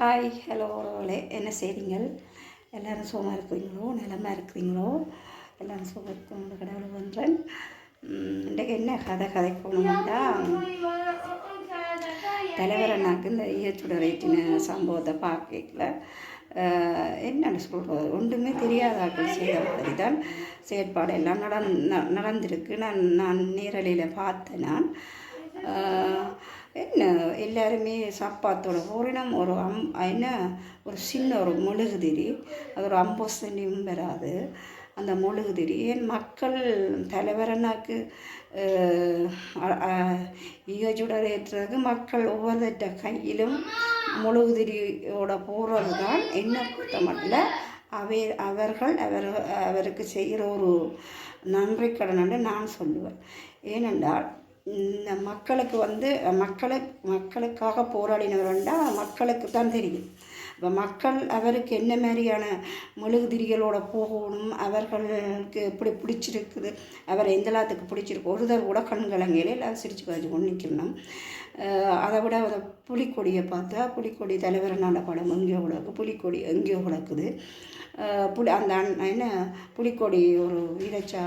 Hi hello உறவுகளே என்ன செய்றீங்கள்? எல்லோரும் சுகமாக இருக்கிறீங்களோ? நிலமாக இருக்கிறீங்களோ? எல்லோரும் சுகம் இருக்கணும் கடவுள் பண்ணுறேன் இன்றைக்கு என்ன கதை கதை போகணும்டா தலைவர் அண்ணாக்கு இந்த ஈயச்சுடரேற்றின சம்பவத்தை பார்க்கல. என்னென்னு சொல்கிறது ஒன்றுமே தெரியாதாக்கள் செய்த மாதிரி தான் செயற்பாடு எல்லாம் நடந் ந- நடந்திருக்கு. நான் நான் நேரலையில் பார்த்தேன் நான். என்ன எல்லாருமே சாப்பாத்தோட ஓரினம் ஒரு அம் என்ன ஒரு சின்ன ஒரு மெழுகுதிரி அது ஒரு ஐம்பது சென்டியும் வராது. அந்த மெழுகுதிரி ஏன் மக்கள் தலைவரனாக்கு ஈகச்சுடர் ஏற்றதுக்கு மக்கள் ஒவ்வொருத்த கையிலும் முழுகுதிரியோட போடுறது தான் என்ன பொறுத்த மட்டும் அவை அவர்கள் அவர் அவருக்கு செய்கிற ஒரு நன்றி கடனன்னு நான் சொல்லுவேன். ஏனென்றால் இந்த மக்களுக்கு வந்து மக்களை மக்களுக்காக போராடினவர்ண்டா மக்களுக்கு தான் தெரியும். இப்போ மக்கள் அவருக்கு என்ன மாதிரியான மெழுகுதிரிகளோட போகணும் அவர்களுக்கு எப்படி பிடிச்சிருக்குது அவர் எந்த எல்லாத்துக்கு பிடிச்சிருக்கு ஒருத்தர் கூட கண்கலங்கையில் எல்லாம் சிரிச்சு பார்த்து கொண்டு நிற்கணும் அதை விட அந்த புலிக்கொடியை பார்த்தா புலிக்கொடி தலைவர் படம்? எங்கேயோ கிடக்கு புலிக்கொடி எங்கேயோ கிடக்குது புலி அந்த அண்ண- என்ன புலிக்கொடி ஒரு வீரச்சா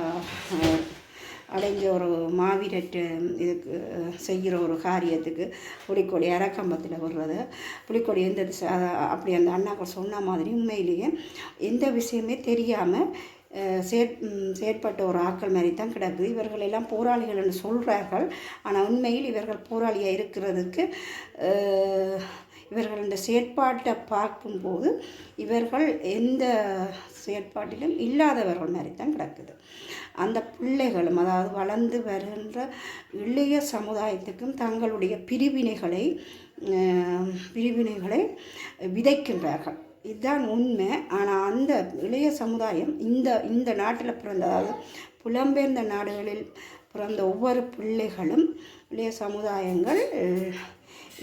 அடைஞ்ச ஒரு மாவீரட்டு இதுக்கு செய்கிற ஒரு காரியத்துக்கு புலிக்கொடி அரக்கம்பத்தில் வர்றது புலிக்கொடி எந்த அப்படி அந்த அண்ணாக்கள் சொன்ன மாதிரி உண்மையிலேயே எந்த விஷயமே தெரியாமல் செயற் செயற்பட்ட ஒரு ஆக்கள் மாதிரி தான் கிடக்குது இவர்கள் எல்லாம் போராளிகள் என்று சொல்கிறார்கள் ஆனால் உண்மையில் இவர்கள் போராளியாக இருக்கிறதுக்கு இந்த செயற்பாட்டை பார்க்கும்போது இவர்கள் எந்த செயற்பாட்டிலும் இல்லாதவர்கள் மாதிரி தான் கிடக்குது. அந்த பிள்ளைகளும் அதாவது வளர்ந்து வருகின்ற இளைய சமுதாயத்துக்கும் தங்களுடைய பிரிவினைகளை பிரிவினைகளை விதைக்கின்றார்கள். இதுதான் உண்மை. ஆனால் அந்த இளைய சமுதாயம் இந்த இந்த நாட்டில் பிறந்த அதாவது புலம்பெயர்ந்த நாடுகளில் பிறந்த ஒவ்வொரு பிள்ளைகளும் இளைய சமுதாயங்கள்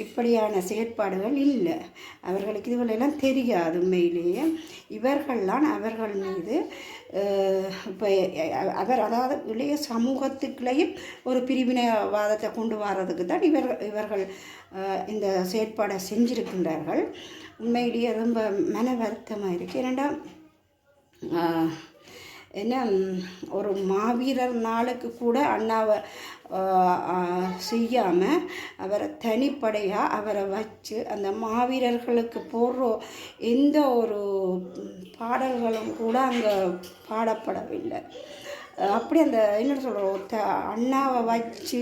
இப்படியான செயற்பாடுகள் இல்லை. அவர்களுக்கு இதுகளெல்லாம் தெரியாது உண்மையிலேயே. இவர்கள்லாம் அவர்கள் மீது இப்போ அவர் அதாவது இளைய சமூகத்துக்குள்ளேயும் ஒரு பிரிவினைவாதத்தை கொண்டு வர்றதுக்கு தான் இவர்கள் இவர்கள் இந்த செயற்பாடை செஞ்சிருக்கின்றார்கள். உண்மையிலேயே ரொம்ப மன வருத்தமாக இருக்குது ஏனெண்டா என்ன ஒரு மாவீரர் நாளுக்கு கூட அண்ணாவை செய்யாமல் அவரை தனிப்படையாக அவரை வச்சு அந்த மாவீரர்களுக்கு போடுற எந்த ஒரு பாடல்களும் கூட அங்கே பாடப்படவில்லை. அப்படி அந்த என்ன சொல்கிறோம் த அண்ணாவை வச்சு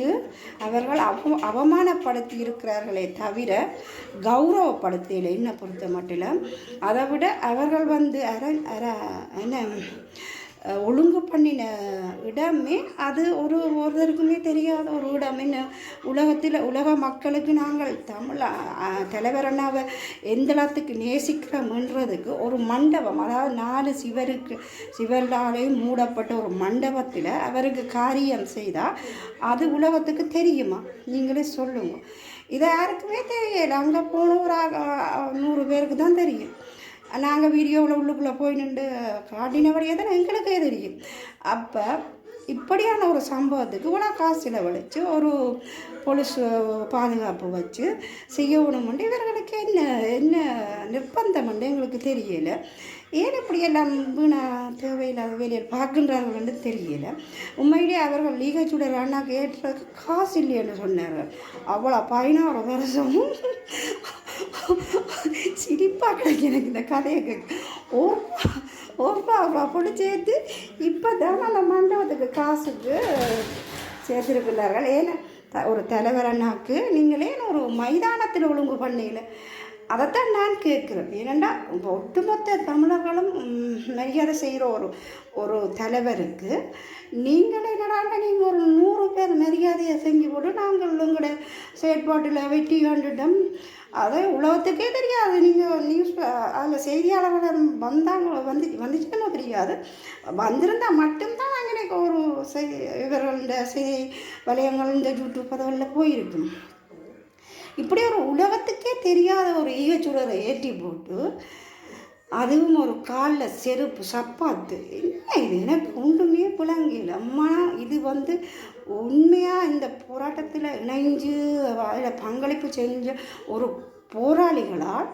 அவர்கள் அவ அவமானப்படுத்தி இருக்கிறார்களே தவிர கௌரவப்படுத்தலை என்ன பொறுத்த மட்டும் அதை விட அவர்கள் வந்து அர அர என்ன ஒழுங்கு பண்ணின இடமே அது ஒரு ஒருத்தருக்குமே தெரியாத ஒரு இடம். என்ன உலகத்தில் உலக மக்களுக்கு நாங்கள் தமிழ் அஹ், தலைவர் அண்ணாவை எந்த நேசிக்கிறோம்ன்றதுக்கு ஒரு மண்டபம் அதாவது நாலு சிவருக்கு சிவர்களாலேயும் மூடப்பட்ட ஒரு மண்டபத்தில் அவருக்கு காரியம் செய்தால் அது உலகத்துக்கு தெரியுமா? நீங்களே சொல்லுங்க. இதை யாருக்குமே தெரியல. அங்கே போன ஒரு ஆ- நூறு பேருக்கு தான் தெரியும். நாங்கள் வீடியோவில் உள்ளுக்குள்ளே போய் நின்று காட்டினபடியே தான் எங்களுக்கே தெரியும். அப்போ இப்படியான ஒரு சம்பவத்துக்கு இவ்வளோ காசு செலவழித்து ஒரு போலீஸ் பாதுகாப்பு வச்சு செய்யணுமெண்டு இவர்களுக்கு என்ன என்ன நிர்பந்தம்ண்டு எங்களுக்கு தெரியலை. ஏன் இப்படி எல்லாம் வீணா தேவையில்லாத வேலையில் பார்க்கின்றார்கள்னு தெரியல. உண்மையிலேயே அவர்கள் லீகச்சுடர் அண்ணாக்கு ஏற்றுறதுக்கு காசு இல்லைன்னு சொன்னார்கள். அவ்வளோ பதினாறு வருஷமும் சிரிப்பாக கிடைக்கும் எனக்கு இந்த கதையை கேட்க. ஓப்பா ஓப்பா அவ்வளோ அப்படி சேர்த்து இப்போ தான் அந்த மண்டபத்துக்கு காசுக்கு சேர்த்துருக்கிறார்கள். ஏன்னா த- ஒரு தலைவர் அண்ணாக்கு நீங்களே ஒரு மைதானத்தில் ஒழுங்கு பண்ணல அதைத்தான் நான் கேட்குறேன். ஏனெண்டா இப்போ ஒட்டுமொத்த தமிழர்களும் மரியாதை செய்கிற ஒரு ஒரு தலைவருக்கு நீங்களே என்னடாண்டா நீங்கள் ஒரு நூறு பேர் மரியாதையை செஞ்சு போட்டு நாங்கள் உங்களோட செயற்பாட்டில் வெட்டி கண்டுட்டோம். அது உலகத்துக்கே தெரியாது. நீங்கள் நியூஸ் அதில் செய்தியாளர்கள் வந்தாங்க வந்து வந்துச்சுன்னு தெரியாது. வந்திருந்தால் மட்டும்தான் அங்கே ஒரு செய் இவர்களுடைய செய்தி வலயங்கள் இந்த யூடியூப் பதவியில் போயிருக்கும். இப்படி ஒரு உலகத்துக்கே தெரியாத ஒரு ஈகச்சுடரை ஏற்றி போட்டு அதுவும் ஒரு காலில் செருப்பு சப்பாத்து என்ன இது. எனக்கு ஒன்றுமே புலங்கில். அம்மா இது வந்து உண்மையாக இந்த போராட்டத்தில் இணைஞ்சு அதில் பங்களிப்பு செஞ்ச ஒரு போராளிகளால்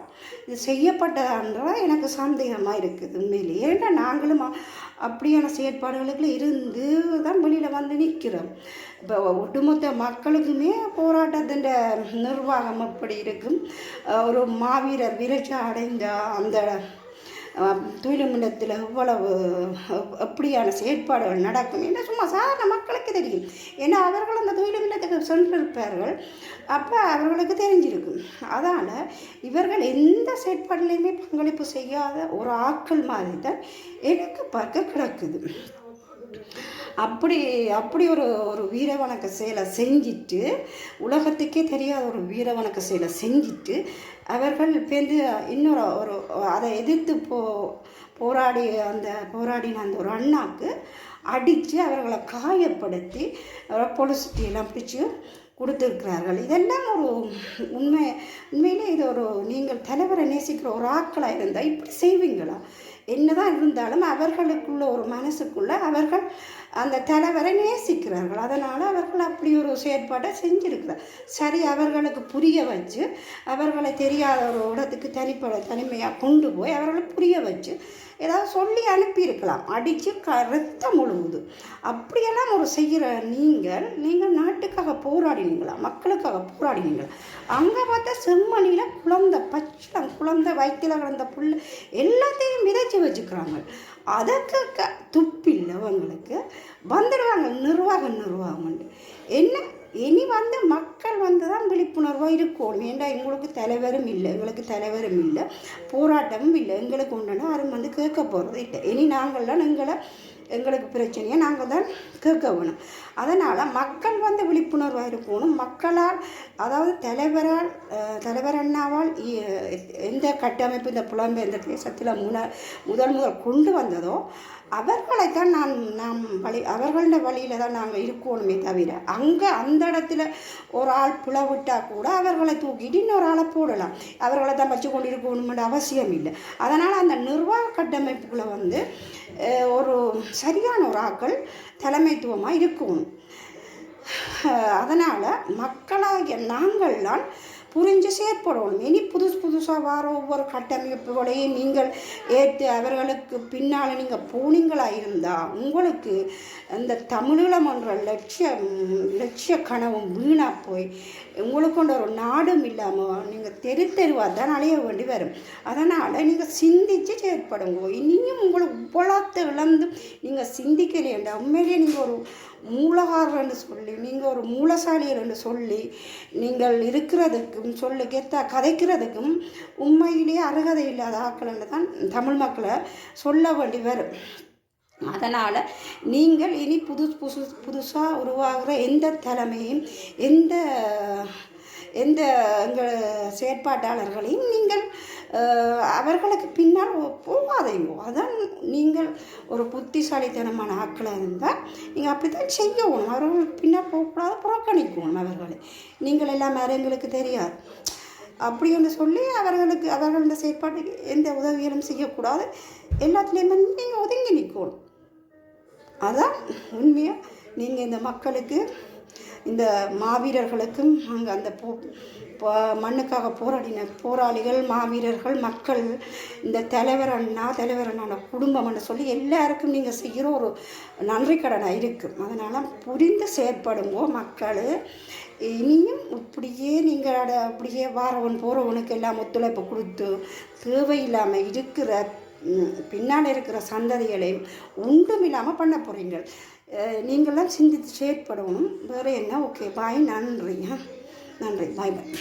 இது செய்யப்பட்டதான்றால் எனக்கு சந்தேகமாக இருக்குது உண்மையிலே. ஏன்னா நாங்களும் அப்படியான செயற்பாடுகளுக்கு இருந்து தான் வெளியில் வந்து நிற்கிறோம் இப்போ ஒட்டுமொத்த மக்களுக்குமே போராட்டத்தின் நிர்வாகம் அப்படி இருக்கும். ஒரு மாவீரர் விரட்சி அடைந்த அந்த துயிலுமிடத்தில் இவ்வளவு எப்படியான செயற்பாடுகள் நடக்கும் ஏன்னா சும்மா சாதாரண மக்களுக்கு தெரியும். ஏன்னா அவர்கள் அந்த துயிலுமிடத்துக்கு சென்றிருப்பார்கள். அப்போ அவர்களுக்கு தெரிஞ்சிருக்கும். அதனால் இவர்கள் எந்த செயற்பாடுலையுமே பங்களிப்பு செய்யாத ஒரு ஆட்கள் மாதிரி தான் எனக்கு பார்க்க கிடக்குது. அப்படி அப்படி ஒரு ஒரு வீரவணக்க செயலை செஞ்சுட்டு உலகத்துக்கே தெரியாத ஒரு வீரவணக்க செயலை செஞ்சுட்டு அவர்கள் பேருந்து இன்னொரு ஒரு அதை எதிர்த்து போ போராடி அந்த போராடின அந்த ஒரு அண்ணாக்கு அடித்து அவர்களை காயப்படுத்தி பொலிசிட்டியெல்லாம் பிடிச்சி கொடுத்துருக்கிறார்கள். இதெல்லாம் ஒரு உண்மை உண்மையிலே இது ஒரு நீங்கள் தலைவரை நேசிக்கிற ஒரு ஆட்களாக இருந்தால் இப்படி செய்வீங்களா? என்னதான் இருந்தாலும் அவர்களுக்குள்ள ஒரு மனசுக்குள்ள அவர்கள் அந்த தலைவரை நேசிக்கிறார்கள். அதனால் அவர்கள் அப்படி ஒரு செயற்பாட்டை செஞ்சிருக்கிறார். சரி அவர்களுக்கு புரிய வச்சு அவர்களை தெரியாத ஒரு இடத்துக்கு தனிப்பட தனிமையாக கொண்டு போய் அவர்களை புரிய வச்சு ஏதாவது சொல்லி அனுப்பியிருக்கலாம். அடித்து க ரத்தம் முழுகுது அப்படியெல்லாம் ஒரு செய்கிற நீங்கள் நீங்கள் நாட்டுக்காக போராடினீங்களா? மக்களுக்காக போராடினீங்களா? அங்கே பார்த்தா செம்மணியில் குழந்தை பச்சளம் குழந்தை வயிற்றில் கிடந்த புல் எல்லாத்தையும் விதைச்சி வச்சுக்கிறாங்க. அதற்கு க துப்பில்லை அவங்களுக்கு வந்துடுவாங்க நிர்வாகம் நிர்வாகம்னு. என்ன? இனி வந்து மக்கள் வந்து தான் விழிப்புணர்வாக இருக்கணும். ஏண்டா எங்களுக்கு தலைவரும் இல்லை எங்களுக்கு தலைவரும் இல்லை போராட்டமும் இல்லை எங்களுக்கு ஒன்றுனா யாரும் வந்து கேட்க போகிறது இல்லை இனி நாங்கள்லாம் எங்களை எங்களுக்கு பிரச்சனையை நாங்கள் தான் கேட்க வேணும். அதனால் மக்கள் வந்து விழிப்புணர்வாக இருக்கணும். மக்களால் அதாவது தலைவரால் தலைவர் அண்ணாவால் எந்த கட்டமைப்பு இந்த புலம்பெயர்ந்த தேசத்தில் முன முதல் முதல் கொண்டு வந்ததோ அவர்களைத்தான் நான் நாம் வழி அவர்களோட வழியில் தான் நாங்கள் இருக்கணுமே தவிர அங்கே அந்த இடத்துல ஒரு ஆள் புலவிட்டால் கூட அவர்களை தூக்கிட்டு இன்னொரு ஆளை போடலாம். அவர்களை தான் வச்சு கொண்டு இருக்கணும்னு அவசியம் இல்லை. அதனால் அந்த நிர்வாக கட்டமைப்புக்குள்ளே வந்து ஒரு சரியான ஒரு ஆக்கள் தலைமைத்துவமாக இருக்கணும். அதனால் மக்களாகிய நாங்கள்லாம் புரிஞ்சு செயற்படணும். இனி புதுசு புதுசாக வர ஒவ்வொரு கட்டமைப்புகளையும் நீங்கள் ஏற்று அவர்களுக்கு பின்னால் நீங்கள் போனீங்களாக இருந்தால் உங்களுக்கு அந்த தமிழீழம் என்ற லட்சிய லட்சிய கனவும் வீணாக போய் உங்களுக்கு கொண்ட ஒரு நாடும் இல்லாமல் நீங்கள் தெரு தெருவாக தான் அலைய வேண்டி வரும். அதனால் நீங்கள் சிந்தித்து செயற்படுங்க. இனியும் உங்களுக்கு இவ்வளோத்தை இழந்து நீங்கள் சிந்திக்கலையேண்டா. உண்மையிலேயே நீங்கள் ஒரு மூலகாரன்னு சொல்லி நீங்கள் ஒரு மூலசாலியர்னு என்று சொல்லி நீங்கள் இருக்கிறதுக்கும் சொல்லி கெத்தா கதைக்கிறதுக்கும் உண்மையிலேயே அருகதை இல்லாத ஆட்கள் என்று தான் தமிழ் மக்களை சொல்ல வேண்டி வரும். அதனால் நீங்கள் இனி புது புதுசு புதுசாக உருவாகிற எந்த தலைமையும் எந்த எந்த எங்கள் செயற்பாட்டாளர்களையும் நீங்கள் அவர்களுக்கு பின்னால் போகாதீங்க அதான் நீங்கள் ஒரு புத்திசாலித்தனமான ஆட்களாக இருந்தால் நீங்கள் அப்படி தான் செய்யணும். அவர்கள் பின்னால் போகக்கூடாது புறக்கணிக்கணும் அவர்களை. நீங்கள் எல்லாம் எங்களுக்கு தெரியாது. அப்படி என்று சொல்லி அவர்களுக்கு அவர்களோட செயற்பாட்டுக்கு எந்த உதவிகளும் செய்யக்கூடாது. எல்லாத்துலேயுமே நீங்கள் ஒதுங்கி நிற்கணும். அதான் உண்மையாக நீங்கள் இந்த மக்களுக்கு இந்த மாவீரர்களுக்கும் அங்கே அந்த போ மண்ணுக்காக போராடின போராளிகள் மாவீரர்கள் மக்கள் இந்த தலைவர் அண்ணா தலைவர் அண்ணான குடும்பம்னு சொல்லி எல்லாருக்கும் நீங்கள் செய்கிற ஒரு நன்றி கடனாக இருக்கும் அதனால் புரிந்து செயற்படுங்கோ மக்கள். இனியும் இப்படியே நீங்கள் அட அப்படியே வாரவன் போகிறவனுக்கு எல்லாம் ஒத்துழைப்பு கொடுத்து தேவையில்லாமல் இருக்கிற பின்னால் இருக்கிற சந்ததிகளையும் ஒன்றும் இல்லாமல் பண்ண போகிறீங்க நீங்களாம் சிந்தித்து செயற்படணும். வேறு என்ன? ஓகே பாய் நன்றி. நன்றி. பாய் பாய்